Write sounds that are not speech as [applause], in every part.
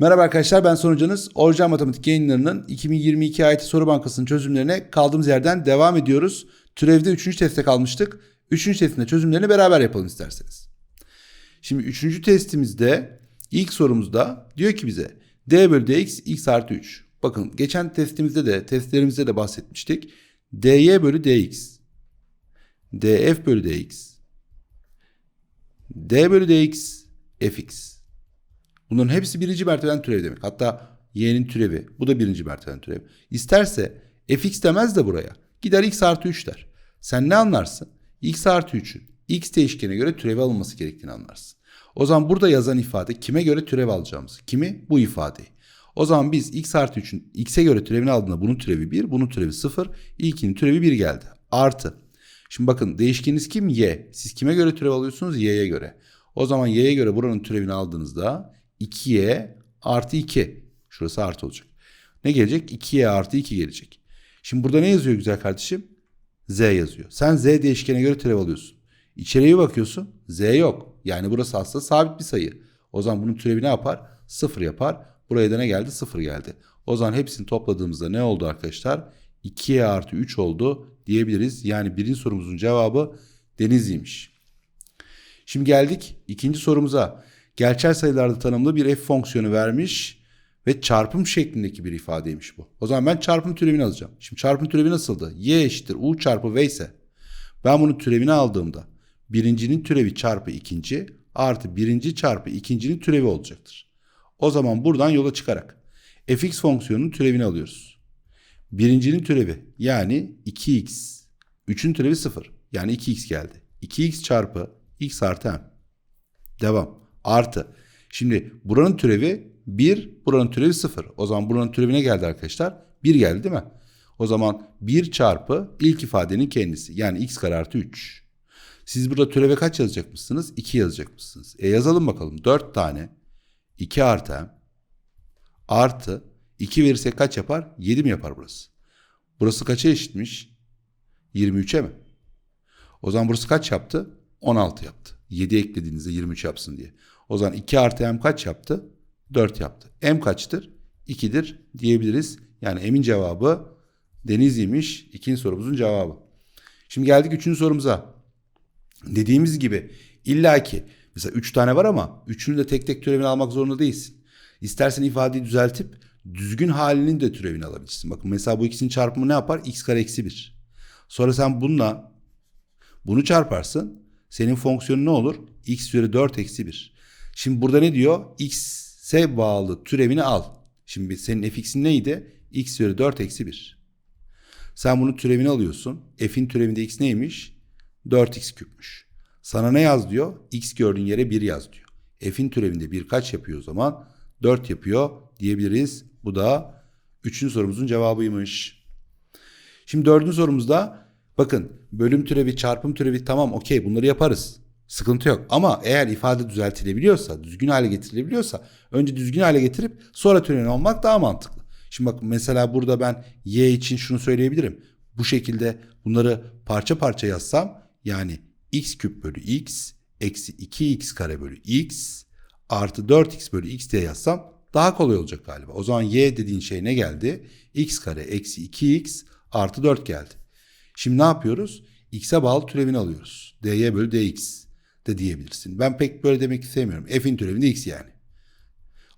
Merhaba arkadaşlar ben sonucunuz. Orijinal Matematik yayınlarının 2022 AYT Soru Bankası'nın çözümlerine kaldığımız yerden devam ediyoruz. Türevde 3. teste kalmıştık. 3. testinde çözümlerini beraber yapalım isterseniz. Şimdi 3. testimizde ilk sorumuzda diyor ki bize d bölü dx x artı 3. Bakın geçen testimizde de testlerimizde de bahsetmiştik. dy bölü dx df bölü dx d bölü dx fx Bunların hepsi birinci mertebeden türev demek. Hatta y'nin türevi. Bu da birinci mertebeden türev. İsterse fx demez de buraya. Gider x artı 3 der. Sen ne anlarsın? x artı 3'ün x değişkene göre türevi alınması gerektiğini anlarsın. O zaman burada yazan ifade kime göre türev alacağımız. Kimi? Bu ifadeyi. O zaman biz x artı 3'ün x'e göre türevini aldığında bunun türevi 1, bunun türevi 0, ilkinin türevi 1 geldi. Artı. Şimdi bakın değişkeniniz kim? Y. Siz kime göre türev alıyorsunuz? Y'ye göre. O zaman y'ye göre buranın türevini aldığınızda 2y artı 2. Şurası artı olacak. Ne gelecek? 2y artı 2 gelecek. Şimdi burada ne yazıyor güzel kardeşim? z yazıyor. Sen z değişkene göre türev alıyorsun. İçeriye bakıyorsun. z yok. Yani burası aslında sabit bir sayı. O zaman bunun türevi ne yapar? 0 yapar. Buraya da ne geldi? 0 geldi. O zaman hepsini topladığımızda ne oldu arkadaşlar? 2y artı 3 oldu diyebiliriz. Yani birinci sorumuzun cevabı Denizli'ymiş. Şimdi geldik ikinci sorumuza gerçel sayılarda tanımlı bir f fonksiyonu vermiş ve çarpım şeklindeki bir ifadeymiş bu. O zaman ben çarpım türevini alacağım. Şimdi çarpım türevi nasıldı? y eşittir u çarpı v ise ben bunun türevini aldığımda birincinin türevi çarpı ikinci artı birinci çarpı ikincinin türevi olacaktır. O zaman buradan yola çıkarak fx fonksiyonunun türevini alıyoruz. Birincinin türevi yani 2x. 3'ün türevi 0 yani 2x geldi. 2x çarpı x artı m. Devam. Artı. Şimdi buranın türevi 1, buranın türevi 0. O zaman buranın türevi ne geldi arkadaşlar? 1 geldi değil mi? O zaman 1 çarpı ilk ifadenin kendisi. Yani x kare artı 3. Siz burada türeve kaç yazacakmışsınız? 2 yazacakmışsınız. E yazalım bakalım. 4 tane 2 artı m artı 2 verirsek kaç yapar? 7 mi yapar burası? Burası kaça eşitmiş? 23'e mi? O zaman burası kaç yaptı? 16 yaptı. 7 eklediğinizde 23 yapsın diye. O zaman 2 artı m kaç yaptı? 4 yaptı. M kaçtır? 2'dir diyebiliriz. Yani M'in cevabı Denizli'ymiş. İkinci sorumuzun cevabı. Şimdi geldik üçüncü sorumuza. Dediğimiz gibi illaki mesela 3 tane var ama üçünü de tek tek türevini almak zorunda değilsin. İstersen ifadeyi düzeltip düzgün halinin de türevini alabilirsin. Bakın mesela bu ikisinin çarpımı ne yapar? x kare eksi 1. Sonra sen bununla bunu çarparsın. Senin fonksiyonun ne olur? x üzeri 4 eksi 1. Şimdi burada ne diyor? x'e bağlı türevini al. Şimdi senin fx'in neydi? x üzeri 4 eksi 1. Sen bunun türevini alıyorsun. F'in türevinde x neymiş? 4x küpmüş. Sana ne yaz diyor? x gördüğün yere 1 yaz diyor. F'in türevinde 1 kaç yapıyor o zaman? 4 yapıyor diyebiliriz. Bu da üçüncü sorumuzun cevabıymış. Şimdi dördüncü sorumuzda bakın bölüm türevi, çarpım türevi tamam okey bunları yaparız. Sıkıntı yok. Ama eğer ifade düzeltilebiliyorsa, düzgün hale getirilebiliyorsa önce düzgün hale getirip sonra türevini olmak daha mantıklı. Şimdi bak mesela burada ben y için şunu söyleyebilirim. Bu şekilde bunları parça parça yazsam yani x küp bölü x eksi 2x kare bölü x artı 4x bölü x diye yazsam daha kolay olacak galiba. O zaman y dediğin şey ne geldi? x kare eksi 2x artı 4 geldi. Şimdi ne yapıyoruz? x'e bağlı türevini alıyoruz. dy bölü dx de diyebilirsin. Ben pek böyle demek istemiyorum. f'in türevinde x yani.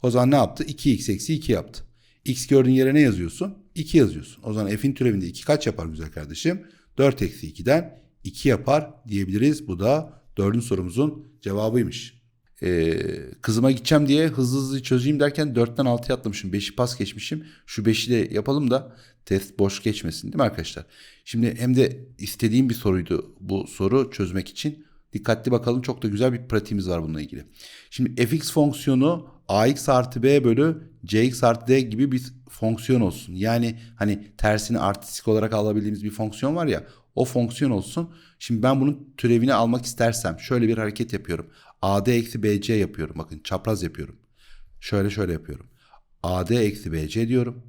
O zaman ne yaptı? 2x eksi 2 yaptı. x gördüğün yere ne yazıyorsun? 2 yazıyorsun. O zaman f'in türevinde 2 kaç yapar güzel kardeşim? 4 eksi 2'den 2 yapar diyebiliriz. Bu da dördüncü sorumuzun cevabıymış. Ee, kızıma gideceğim diye hızlı hızlı çözeyim derken 4'ten 6'ya atlamışım. 5'i pas geçmişim. Şu 5'i de yapalım da test boş geçmesin değil mi arkadaşlar? Şimdi hem de istediğim bir soruydu bu soru çözmek için. Dikkatli bakalım çok da güzel bir pratiğimiz var bununla ilgili. Şimdi fx fonksiyonu ax artı b bölü cx artı d gibi bir fonksiyon olsun. Yani hani tersini artistik olarak alabildiğimiz bir fonksiyon var ya o fonksiyon olsun. Şimdi ben bunun türevini almak istersem şöyle bir hareket yapıyorum. AD eksi BC yapıyorum. Bakın çapraz yapıyorum. Şöyle şöyle yapıyorum. AD eksi BC diyorum.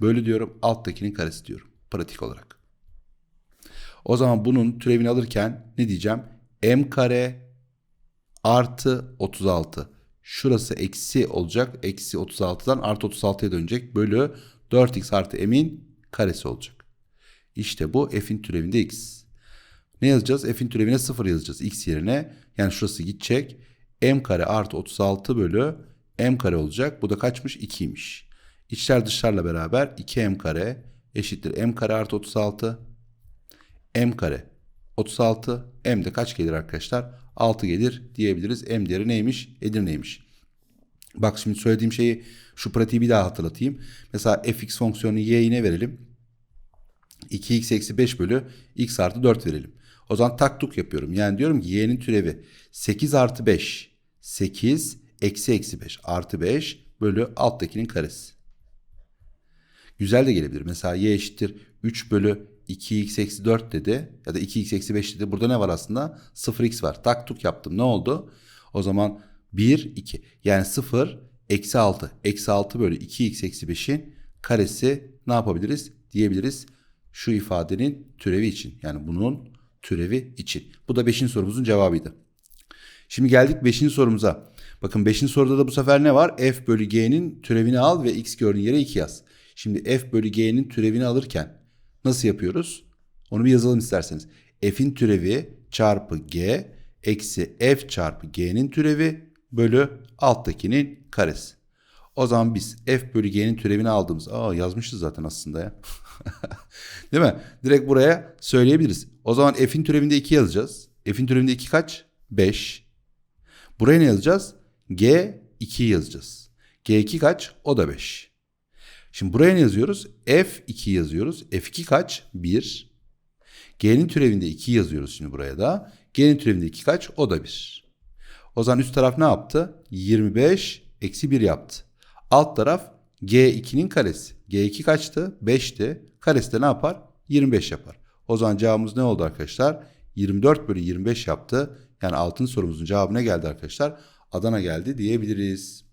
Bölü diyorum. Alttakinin karesi diyorum. Pratik olarak. O zaman bunun türevini alırken ne diyeceğim? M kare artı 36. Şurası eksi olacak. Eksi 36'dan artı 36'ya dönecek. Bölü 4x artı m'in karesi olacak. İşte bu f'in türevinde x. Ne yazacağız? F'in türevine 0 yazacağız. X yerine. Yani şurası gidecek. M kare artı 36 bölü M kare olacak. Bu da kaçmış? 2'ymiş. İçler dışlarla beraber 2M kare eşittir. M kare artı 36. M kare 36. M de kaç gelir arkadaşlar? 6 gelir diyebiliriz. M değeri neymiş? Edirne'ymiş. Bak şimdi söylediğim şeyi şu pratiği bir daha hatırlatayım. Mesela fx fonksiyonu y'ine verelim. 2x eksi 5 bölü x artı 4 verelim. O zaman tak tuk yapıyorum. Yani diyorum ki y'nin türevi 8 artı 5. 8 eksi eksi 5 artı 5 bölü alttakinin karesi. Güzel de gelebilir. Mesela y eşittir 3 bölü 2x eksi 4 dedi. Ya da 2x eksi 5 dedi. Burada ne var aslında? 0x var. Tak tuk yaptım. Ne oldu? O zaman 1, 2. Yani 0 eksi 6. Eksi 6 bölü 2x eksi 5'in karesi ne yapabiliriz? Diyebiliriz şu ifadenin türevi için. Yani bunun türevi için. Bu da 5. sorumuzun cevabıydı. Şimdi geldik 5. sorumuza. Bakın 5. soruda da bu sefer ne var? f bölü g'nin türevini al ve x gördüğün yere 2 yaz. Şimdi f bölü g'nin türevini alırken nasıl yapıyoruz? Onu bir yazalım isterseniz. f'in türevi çarpı g eksi f çarpı g'nin türevi bölü alttakinin karesi. O zaman biz f bölü g'nin türevini aldığımız... Aa yazmışız zaten aslında ya. [laughs] Değil mi? Direkt buraya söyleyebiliriz. O zaman f'in türevinde 2 yazacağız. F'in türevinde 2 kaç? 5. Buraya ne yazacağız? G 2 yazacağız. G2 kaç? O da 5. Şimdi buraya ne yazıyoruz? F2 yazıyoruz. F2 kaç? 1. G'nin türevinde 2 yazıyoruz şimdi buraya da. G'nin türevinde 2 kaç? O da 1. O zaman üst taraf ne yaptı? 25 eksi 1 yaptı. Alt taraf G2'nin karesi. G2 kaçtı? 5'ti. Karesi de ne yapar? 25 yapar. O zaman cevabımız ne oldu arkadaşlar? 24 bölü 25 yaptı. Yani altın sorumuzun cevabı ne geldi arkadaşlar? Adana geldi diyebiliriz.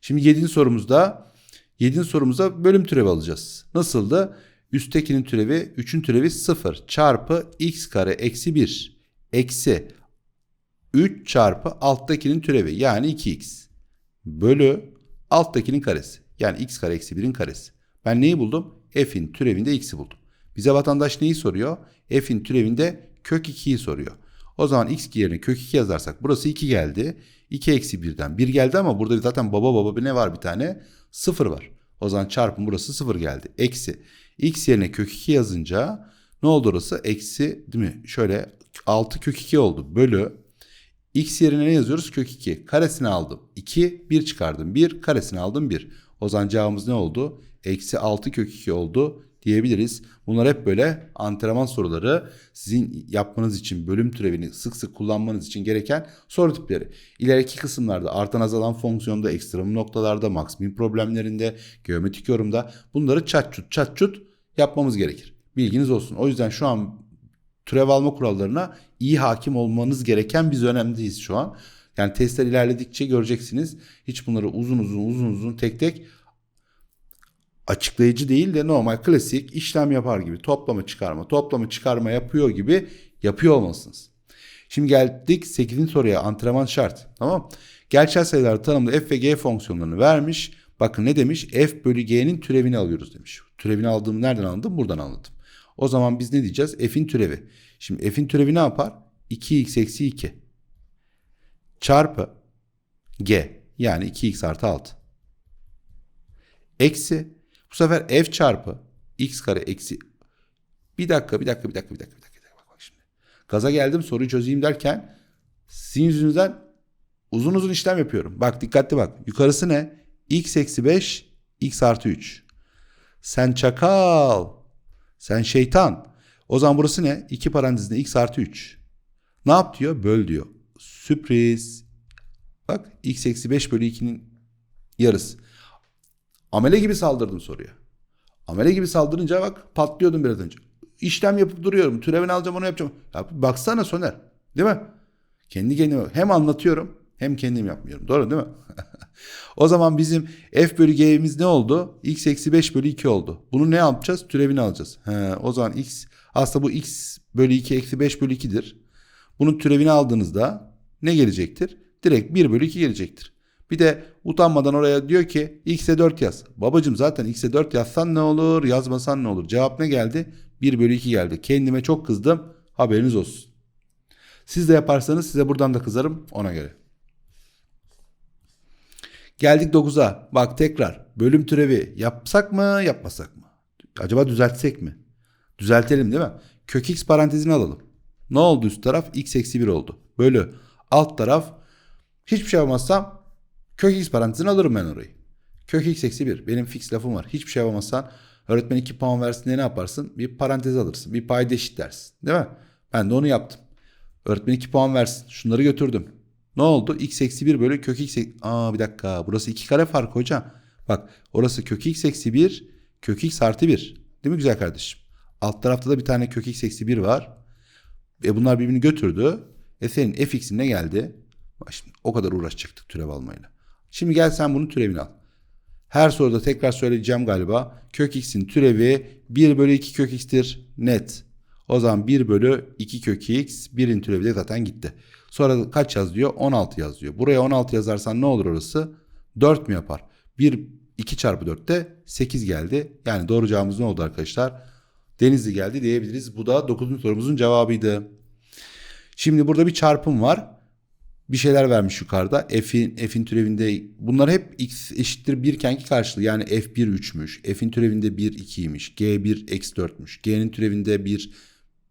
Şimdi 7. sorumuzda 7. sorumuza bölüm türevi alacağız. Nasıldı? Üsttekinin türevi 3'ün türevi 0 çarpı x kare eksi 1 eksi 3 çarpı alttakinin türevi yani 2x bölü alttakinin karesi. Yani x kare eksi 1'in karesi. Ben neyi buldum? F'in türevinde x'i buldum. Bize vatandaş neyi soruyor? F'in türevinde kök 2'yi soruyor. O zaman x yerine kök 2 yazarsak burası 2 geldi. 2 eksi 1'den 1 geldi ama burada zaten baba baba bir ne var bir tane? 0 var. O zaman çarpım burası 0 geldi. Eksi. x yerine kök 2 yazınca ne oldu orası? Eksi değil mi? Şöyle 6 kök 2 oldu. Bölü x yerine ne yazıyoruz? Kök 2. Karesini aldım. 2, 1 çıkardım. 1, karesini aldım 1. O zaman cevabımız ne oldu? Eksi 6 kök 2 oldu diyebiliriz. Bunlar hep böyle antrenman soruları. Sizin yapmanız için bölüm türevini sık sık kullanmanız için gereken soru tipleri. İleriki kısımlarda artan azalan fonksiyonda, ekstrem noktalarda, maksimum problemlerinde, geometrik yorumda bunları çat çut çat çut yapmamız gerekir. Bilginiz olsun. O yüzden şu an türev alma kurallarına iyi hakim olmanız gereken biz önemliyiz şu an. Yani testler ilerledikçe göreceksiniz. Hiç bunları uzun uzun uzun uzun tek tek açıklayıcı değil de normal klasik işlem yapar gibi toplama çıkarma toplama çıkarma yapıyor gibi yapıyor olmalısınız. Şimdi geldik 8. soruya antrenman şart tamam Gerçel sayılar tanımlı f ve g fonksiyonlarını vermiş. Bakın ne demiş? f bölü g'nin türevini alıyoruz demiş. Türevini aldığımı nereden anladım? Buradan anladım. O zaman biz ne diyeceğiz? f'in türevi. Şimdi f'in türevi ne yapar? 2x eksi 2 çarpı g yani 2x artı 6 eksi bu sefer f çarpı x kare eksi bir dakika bir dakika bir dakika bir dakika bir dakika bak, bak şimdi. Gaza geldim soruyu çözeyim derken sizin yüzünüzden uzun uzun işlem yapıyorum. Bak dikkatli bak. Yukarısı ne? x eksi 5 x artı 3. Sen çakal. Sen şeytan. O zaman burası ne? 2 parantezinde x artı 3. Ne yap diyor? Böl diyor. Sürpriz. Bak x eksi 5 bölü 2'nin yarısı. Amele gibi saldırdım soruya. Amele gibi saldırınca bak patlıyordum biraz önce. İşlem yapıp duruyorum. Türevini alacağım onu yapacağım. Ya baksana Soner. Değil mi? Kendi kendime hem anlatıyorum hem kendim yapmıyorum. Doğru değil mi? [laughs] o zaman bizim f bölü g'miz ne oldu? x eksi 5 bölü 2 oldu. Bunu ne yapacağız? Türevini alacağız. He, o zaman x aslında bu x bölü 2 eksi 5 bölü 2'dir. Bunun türevini aldığınızda ne gelecektir? Direkt 1 bölü 2 gelecektir. Bir de utanmadan oraya diyor ki x'e 4 yaz. Babacım zaten x'e 4 yazsan ne olur yazmasan ne olur. Cevap ne geldi? 1 bölü 2 geldi. Kendime çok kızdım. Haberiniz olsun. Siz de yaparsanız size buradan da kızarım ona göre. Geldik 9'a. Bak tekrar bölüm türevi yapsak mı yapmasak mı? Acaba düzeltsek mi? Düzeltelim değil mi? Kök x parantezini alalım. Ne oldu üst taraf? x eksi 1 oldu. Bölü alt taraf hiçbir şey yapmazsam kök x parantezini alırım ben orayı. Kök x eksi 1. Benim fix lafım var. Hiçbir şey yapamazsan öğretmen 2 puan versin diye ne yaparsın? Bir parantez alırsın. Bir payda eşit dersin. Değil mi? Ben de onu yaptım. Öğretmen 2 puan versin. Şunları götürdüm. Ne oldu? x eksi 1 bölü kök x eksi... Aa bir dakika. Burası 2 kare fark hocam. Bak orası kök x eksi 1 kök x artı 1. Değil mi güzel kardeşim? Alt tarafta da bir tane kök x eksi 1 var. E bunlar birbirini götürdü. E senin fx'in ne geldi? Şimdi o kadar uğraşacaktık türev almayla. Şimdi gel sen bunun türevini al. Her soruda tekrar söyleyeceğim galiba. Kök x'in türevi 1 bölü 2 kök x'tir net. O zaman 1 bölü 2 kök x 1'in türevi de zaten gitti. Sonra kaç yaz diyor? 16 yaz diyor. Buraya 16 yazarsan ne olur orası? 4 mü yapar? 1 2 çarpı 4 de 8 geldi. Yani doğru cevabımız ne oldu arkadaşlar? Denizli geldi diyebiliriz. Bu da 9. sorumuzun cevabıydı. Şimdi burada bir çarpım var. Bir şeyler vermiş yukarıda. F'in F'in türevinde bunlar hep x eşittir 1 ikenki karşılığı. Yani F1 3'müş. F'in türevinde 1 2'ymiş. G1 eksi 4'müş. G'nin türevinde 1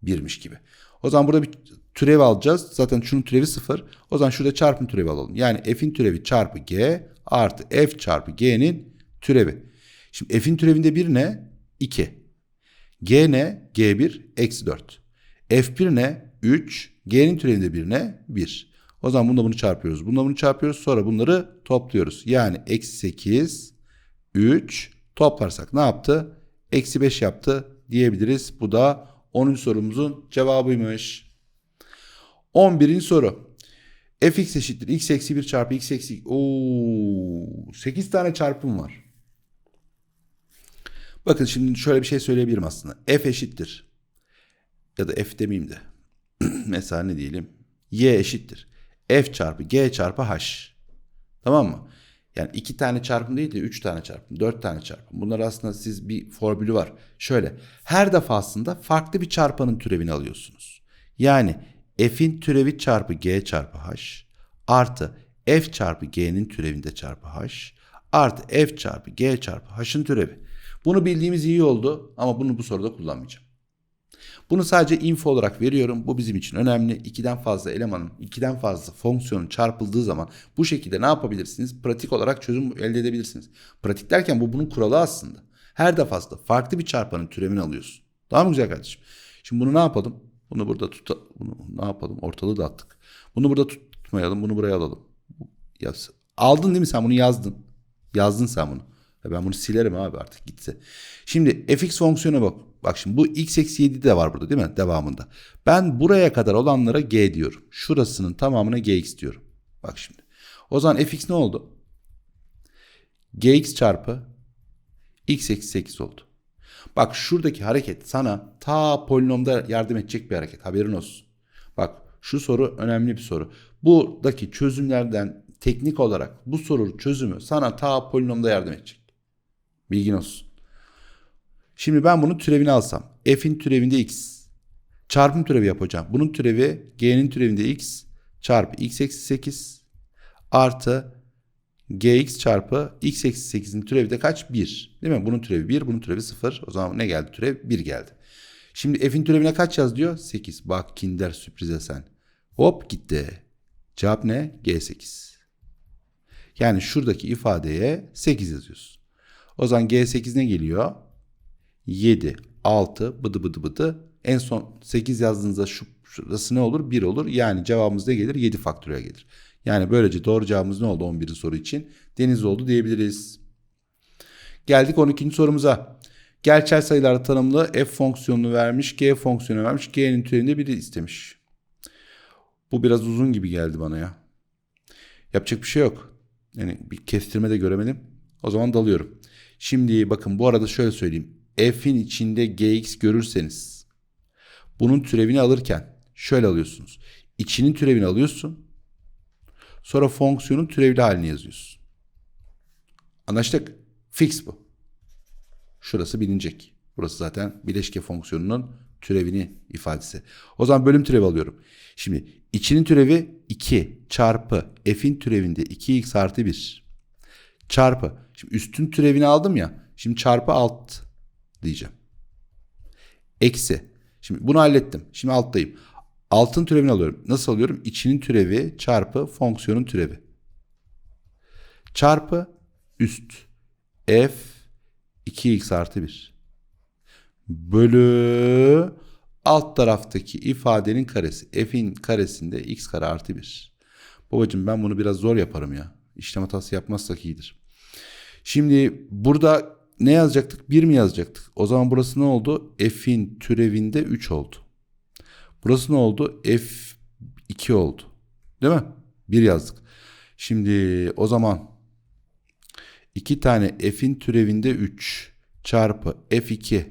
1'miş gibi. O zaman burada bir türev alacağız. Zaten şunun türevi 0. O zaman şurada çarpım türevi alalım. Yani F'in türevi çarpı G artı F çarpı G'nin türevi. Şimdi F'in türevinde 1 ne? 2. G ne? G1 eksi 4. F1 ne? 3. G'nin türevinde 1 ne? 1. O zaman bununla bunu çarpıyoruz. Bununla bunu çarpıyoruz. Sonra bunları topluyoruz. Yani eksi 8, 3 toplarsak ne yaptı? Eksi 5 yaptı diyebiliriz. Bu da 10. sorumuzun cevabıymış. 11. soru. fx eşittir x eksi 1 çarpı x eksi... Oo, 8 tane çarpım var. Bakın şimdi şöyle bir şey söyleyebilirim aslında. f eşittir. Ya da f demeyeyim de. [clears throat] Mesela ne diyelim? y eşittir. F çarpı g çarpı h. Tamam mı? Yani iki tane çarpım değil de üç tane çarpım, dört tane çarpım. Bunlar aslında siz bir formülü var. Şöyle her defasında farklı bir çarpanın türevini alıyorsunuz. Yani f'in türevi çarpı g çarpı h artı f çarpı g'nin türevinde çarpı h artı f çarpı g çarpı h'ın türevi. Bunu bildiğimiz iyi oldu ama bunu bu soruda kullanmayacağım. Bunu sadece info olarak veriyorum. Bu bizim için önemli. İkiden fazla elemanın, ikiden fazla fonksiyonun çarpıldığı zaman bu şekilde ne yapabilirsiniz? Pratik olarak çözüm elde edebilirsiniz. Pratik derken bu bunun kuralı aslında. Her defasında farklı bir çarpanın türevini alıyorsun. Daha mı güzel kardeşim? Şimdi bunu ne yapalım? Bunu burada tut bunu ne yapalım? Ortalığı dağıttık. Bunu burada tutmayalım. Bunu buraya alalım. Yaz. Aldın değil mi sen bunu yazdın? Yazdın sen bunu. Ben bunu silerim abi artık gitse. Şimdi fx fonksiyona bak. Bak şimdi bu x eksi 7 de var burada değil mi? Devamında. Ben buraya kadar olanlara g diyorum. Şurasının tamamına gx diyorum. Bak şimdi. O zaman fx ne oldu? gx çarpı x eksi 8 oldu. Bak şuradaki hareket sana ta polinomda yardım edecek bir hareket. Haberin olsun. Bak şu soru önemli bir soru. Buradaki çözümlerden teknik olarak bu sorunun çözümü sana ta polinomda yardım edecek. Bilgin olsun. Şimdi ben bunun türevini alsam. F'in türevinde x. Çarpım türevi yapacağım. Bunun türevi g'nin türevinde x çarpı x eksi 8 artı gx çarpı x eksi 8'in türevi de kaç? 1. Değil mi? Bunun türevi 1, bunun türevi 0. O zaman ne geldi türev? 1 geldi. Şimdi f'in türevine kaç yaz diyor? 8. Bak kinder sürprize sen. Hop gitti. Cevap ne? G8. Yani şuradaki ifadeye 8 yazıyorsun. O zaman G8 ne geliyor? 7, 6, bıdı bıdı bıdı. En son 8 yazdığınızda şu, şurası ne olur? 1 olur. Yani cevabımız ne gelir? 7 faktöriyel gelir. Yani böylece doğru cevabımız ne oldu 11. soru için? Deniz oldu diyebiliriz. Geldik 12. sorumuza. Gerçel sayılar tanımlı f fonksiyonunu vermiş, g fonksiyonu vermiş, g'nin türevinde biri istemiş. Bu biraz uzun gibi geldi bana ya. Yapacak bir şey yok. Yani bir kestirme de göremedim. O zaman dalıyorum. Şimdi bakın bu arada şöyle söyleyeyim. F'in içinde gx görürseniz bunun türevini alırken şöyle alıyorsunuz. İçinin türevini alıyorsun. Sonra fonksiyonun türevli halini yazıyorsun. Anlaştık. Fix bu. Şurası bilinecek. Burası zaten bileşke fonksiyonunun türevini ifadesi. O zaman bölüm türevi alıyorum. Şimdi içinin türevi 2 çarpı f'in türevinde 2x artı 1 çarpı. Şimdi üstün türevini aldım ya. Şimdi çarpı alt diyeceğim. Eksi. Şimdi bunu hallettim. Şimdi alttayım. Altın türevini alıyorum. Nasıl alıyorum? İçinin türevi çarpı fonksiyonun türevi. Çarpı üst. F 2x artı 1. Bölü alt taraftaki ifadenin karesi. F'in karesinde x kare artı 1. Babacım ben bunu biraz zor yaparım ya. İşlem hatası yapmazsak iyidir. Şimdi burada ne yazacaktık? 1 mi yazacaktık? O zaman burası ne oldu? F'in türevinde 3 oldu. Burası ne oldu? F2 oldu. Değil mi? 1 yazdık. Şimdi o zaman 2 tane f'in türevinde 3 çarpı f2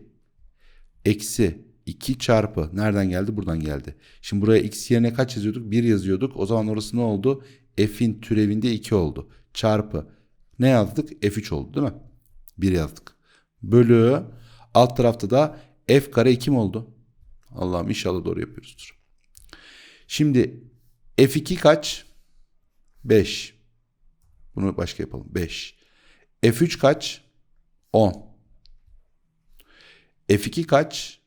eksi 2 çarpı nereden geldi? Buradan geldi. Şimdi buraya x yerine kaç yazıyorduk? 1 yazıyorduk. O zaman orası ne oldu? F'in türevinde 2 oldu. Çarpı ne yazdık? F3 oldu değil mi? 1 yazdık. Bölü alt tarafta da f kare 2 mi oldu? Allah'ım inşallah doğru yapıyoruzdur. Şimdi f2 kaç? 5. Bunu başka yapalım. 5. F3 kaç? 10. F2 kaç?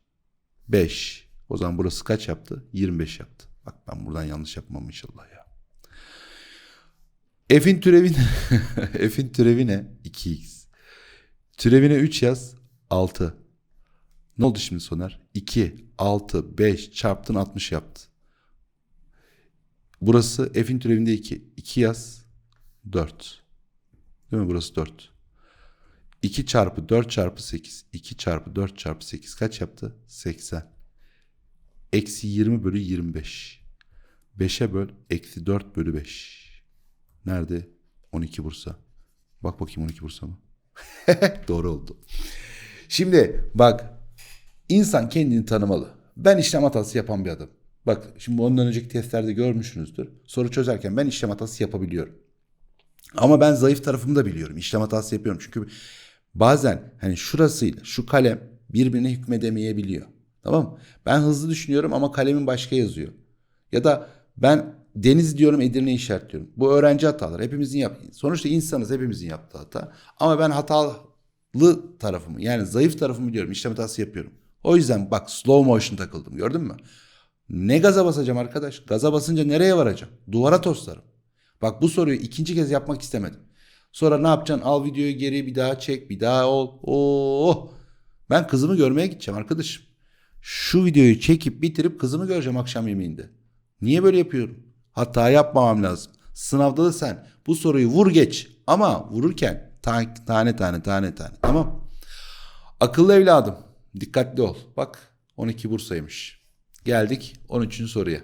5. O zaman burası kaç yaptı? 25 yaptı. Bak ben buradan yanlış yapmam inşallah ya. F'in türevi ne? [laughs] F'in türevi ne? 2x. Türevine 3 yaz. 6. Ne oldu şimdi Soner? 2, 6, 5 çarptın 60 yaptı. Burası f'in türevinde 2. 2 yaz. 4. Değil mi? Burası 4. 2 çarpı 4 çarpı 8. 2 çarpı 4 çarpı 8 kaç yaptı? 80. Eksi 20 bölü 25. 5'e böl. Eksi 4 bölü 5. Nerede? 12 Bursa. Bak bakayım 12 Bursa mı? [laughs] Doğru oldu. Şimdi bak insan kendini tanımalı. Ben işlem hatası yapan bir adam. Bak şimdi ondan önceki testlerde görmüşsünüzdür. Soru çözerken ben işlem hatası yapabiliyorum. Ama ben zayıf tarafımı da biliyorum. İşlem hatası yapıyorum. Çünkü bazen hani şurasıyla şu kalem birbirine hükmedemeyebiliyor. Tamam mı? Ben hızlı düşünüyorum ama kalemin başka yazıyor. Ya da ben deniz diyorum Edirne işaretliyorum. Bu öğrenci hataları. Hepimizin yap. Sonuçta insanız hepimizin yaptığı hata. Ama ben hatalı tarafımı yani zayıf tarafımı biliyorum. İşlem hatası yapıyorum. O yüzden bak slow motion takıldım gördün mü? Ne gaza basacağım arkadaş? Gaza basınca nereye varacağım? Duvara toslarım. Bak bu soruyu ikinci kez yapmak istemedim. Sonra ne yapacaksın? Al videoyu geri bir daha çek bir daha ol. Oo. Ben kızımı görmeye gideceğim arkadaşım. Şu videoyu çekip bitirip kızımı göreceğim akşam yemeğinde. Niye böyle yapıyorum? Hata yapmamam lazım. Sınavda da sen bu soruyu vur geç ama vururken tane tane tane tane tane tamam. Akıllı evladım dikkatli ol. Bak 12 Bursa'ymış. Geldik 13. soruya.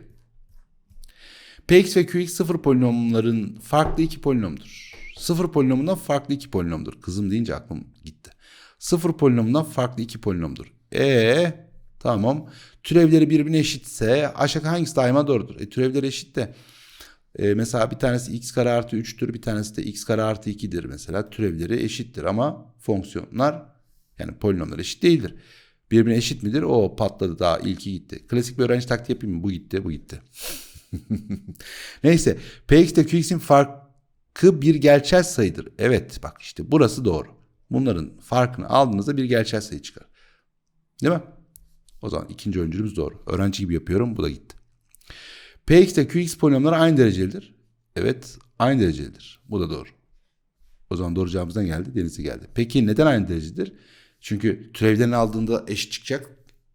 Px ve Qx sıfır polinomların farklı iki polinomdur. Sıfır polinomundan farklı iki polinomdur. Kızım deyince aklım gitti. Sıfır polinomundan farklı iki polinomdur. E tamam. Türevleri birbirine eşitse aşağı hangisi daima doğrudur? E, türevleri eşit de e, mesela bir tanesi x kare artı 3'tür bir tanesi de x kare artı 2'dir mesela. Türevleri eşittir ama fonksiyonlar yani polinomlar eşit değildir. Birbirine eşit midir? O patladı daha ilki gitti. Klasik bir öğrenci taktiği yapayım mı? Bu gitti bu gitti. [laughs] Neyse Px ile Qx'in farkı bir gerçel sayıdır. Evet bak işte burası doğru. Bunların farkını aldığınızda bir gerçel sayı çıkar. Değil mi? O zaman ikinci öncülümüz doğru. Öğrenci gibi yapıyorum bu da gitti. Px ile Qx polinomları aynı derecelidir. Evet aynı derecelidir. Bu da doğru. O zaman doğru cevabımızdan geldi. Denizli geldi. Peki neden aynı derecedir? Çünkü türevlerini aldığında eşit çıkacak.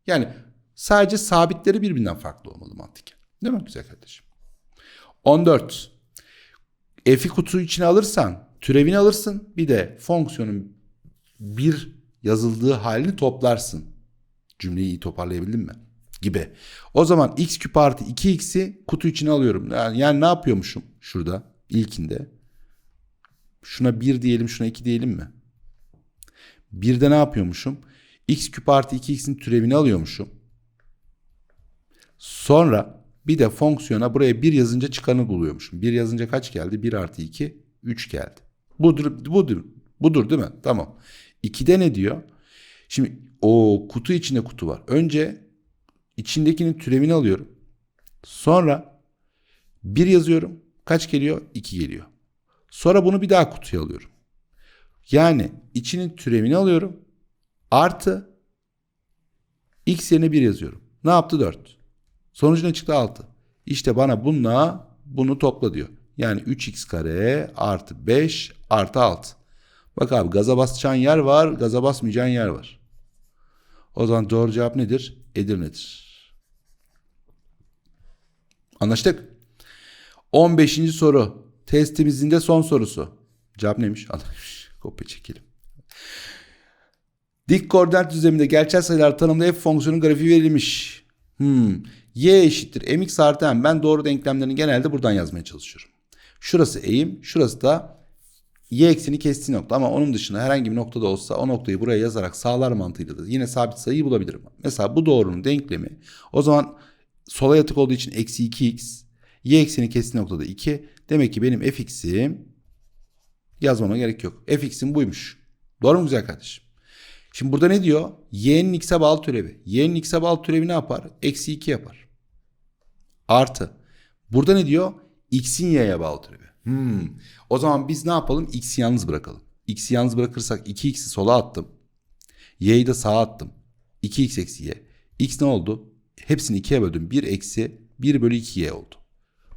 Yani sadece sabitleri birbirinden farklı olmalı mantıken. Değil mi güzel kardeşim? 14. F'i kutu içine alırsan türevini alırsın. Bir de fonksiyonun bir yazıldığı halini toplarsın. Cümleyi iyi toparlayabildin mi? Gibi. O zaman x küp artı 2x'i kutu içine alıyorum. Yani, yani ne yapıyormuşum şurada ilkinde? Şuna 1 diyelim şuna 2 diyelim mi? Bir de ne yapıyormuşum? x küp artı 2x'in türevini alıyormuşum. Sonra Bir de fonksiyona buraya 1 yazınca çıkanı buluyormuşum. 1 yazınca kaç geldi? 1 artı 2, 3 geldi. Budur, budur, budur değil mi? Tamam. 2'de ne diyor? Şimdi o kutu içinde kutu var. Önce içindekinin türevini alıyorum. Sonra 1 yazıyorum. Kaç geliyor? 2 geliyor. Sonra bunu bir daha kutuya alıyorum. Yani içinin türevini alıyorum. Artı x yerine 1 yazıyorum. Ne yaptı? 4. Sonucu ne çıktı? 6. İşte bana bununla bunu topla diyor. Yani 3x kare artı 5 artı 6. Bak abi gaza basacağın yer var, gaza basmayacağın yer var. O zaman doğru cevap nedir? Edirne'dir. Anlaştık. 15. soru. Testimizin de son sorusu. Cevap neymiş? Anlamış. [laughs] Kopya çekelim. Dik koordinat düzleminde gerçel sayılar tanımda f fonksiyonun grafiği verilmiş. Hmm. y eşittir mx artı m. Ben doğru denklemlerini genelde buradan yazmaya çalışıyorum. Şurası eğim, şurası da y ekseni kestiği nokta ama onun dışında herhangi bir noktada olsa o noktayı buraya yazarak sağlar mantığıyla da yine sabit sayıyı bulabilirim. Mesela bu doğrunun denklemi o zaman sola yatık olduğu için eksi 2x y ekseni kestiği noktada 2 demek ki benim fx'im yazmama gerek yok. fx'im buymuş. Doğru mu güzel kardeşim? Şimdi burada ne diyor? y'nin x'e bağlı türevi. y'nin x'e bağlı türevi ne yapar? Eksi 2 yapar. Artı. Burada ne diyor? x'in y'ye bağlı türevi. Hmm. O zaman biz ne yapalım? X'i yalnız bırakalım. X'i yalnız bırakırsak 2x'i sola attım. Y'yi de sağa attım. 2x eksi y. X ne oldu? Hepsini 2'ye böldüm. 1 eksi 1 bölü 2y oldu.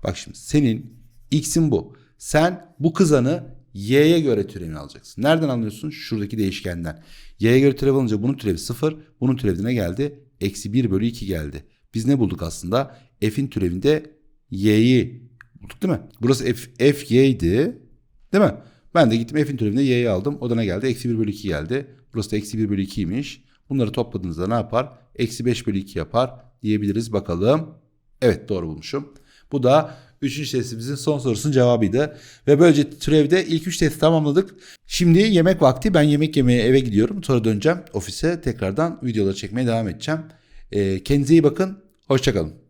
Bak şimdi senin x'in bu. Sen bu kızanı y'ye göre türevini alacaksın. Nereden anlıyorsun? Şuradaki değişkenden. Y'ye göre türev alınca bunun türevi 0. Bunun türevi ne geldi? Eksi 1 bölü 2 geldi. Biz ne bulduk aslında? F'in türevinde y'yi bulduk değil mi? Burası f, f y'ydi. Değil mi? Ben de gittim f'in türevinde y'yi aldım. O da ne geldi? Eksi 1 bölü 2 geldi. Burası da eksi 1 bölü 2'ymiş. Bunları topladığınızda ne yapar? Eksi 5 bölü 2 yapar diyebiliriz. Bakalım. Evet doğru bulmuşum. Bu da 3. testimizin son sorusunun cevabıydı. Ve böylece türevde ilk 3 testi tamamladık. Şimdi yemek vakti. Ben yemek yemeye eve gidiyorum. Sonra döneceğim ofise. Tekrardan videoları çekmeye devam edeceğim. Ee, kendinize iyi bakın. Hoşçakalın.